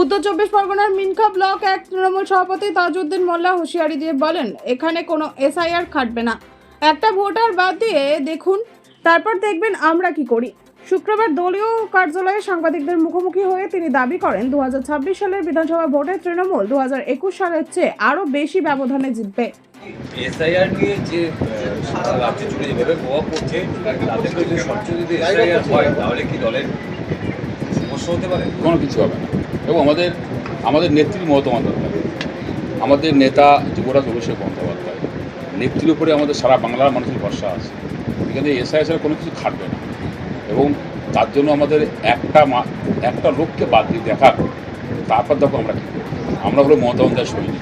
উত্তর চব্বিশ পরগনার মিনখা ব্লক এক তৃণমূল সভাপতি তাজউদ্দিন মোল্লা হুঁশিয়ারি দিয়ে বলেন এখানে কোনো এসআইআর খাটবে না। একটা ভোটার বাদ দিয়ে দেখুন তারপর দেখবেন আমরা কি করি। শুক্রবার দলীয় কার্যালয়ে সাংবাদিকদের মুখোমুখি হয়ে তিনি দাবি করেন দুহাজার ছাব্বিশ সালের বিধানসভা ভোটে তৃণমূল দু হাজার একুশ সালের চেয়ে আরও বেশি ব্যবধানে জিতবে। এসআইআর নিয়ে যে আহ, সারা রাজ্যে জুড়ে যেভাবে প্রভাব পড়ছে তাতে করে যদি যদি এসআইআর হয় তাহলে কি দলের সমস্যা হতে পারে? কোনো কিছু হবে না। এবং আমাদের আমাদের নেত্রীর মহতমান দরকার। আমাদের নেতা যুবরাজ অভিষেক বন্দ্যোপাধ্যায় নেত্রীর উপরে আমাদের সারা বাংলার মানুষের ভরসা আছে। এখানে এসআইএসের কোনো কিছু খাটবে না। এবং তার জন্য আমাদের একটা মা একটা লোককে বাদ দিয়ে দেখা তারপর দেখো আমরা কী আমরা হলো মমতা বন্দ্যোপাধ্যায় সৈনিক।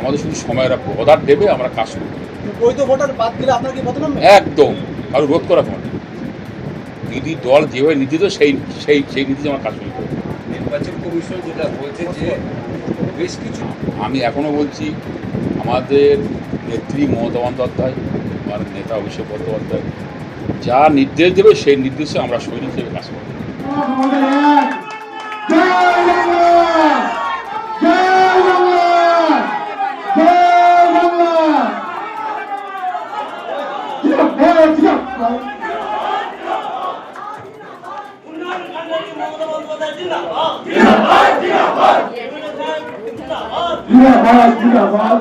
আমাদের শুধু সময়ের অর্ডার দেবে আমরা কাজ করব। বৈধ ভোটার বাদ দিলে আপনার কি বদনাম একদম। কারও রোধ করা কোনো দিদি দল যেভাবে নীতি তো সেই সেই সেই নীতি আমরা কাজ করব নির্বাচন কমিশন যেটা বলছে যে বেশ কিছু আমি এখনও বলছি আমাদের নেত্রী মমতা বন্দ্যোপাধ্যায় আমার নেতা অভিষেক বন্দ্যোপাধ্যায় যা নির্দেশ দেবে সেই নির্দেশে আমরা সৈনিক হিসেবে কাজ করব। জিন্দাবাদ জিন্দাবাদ।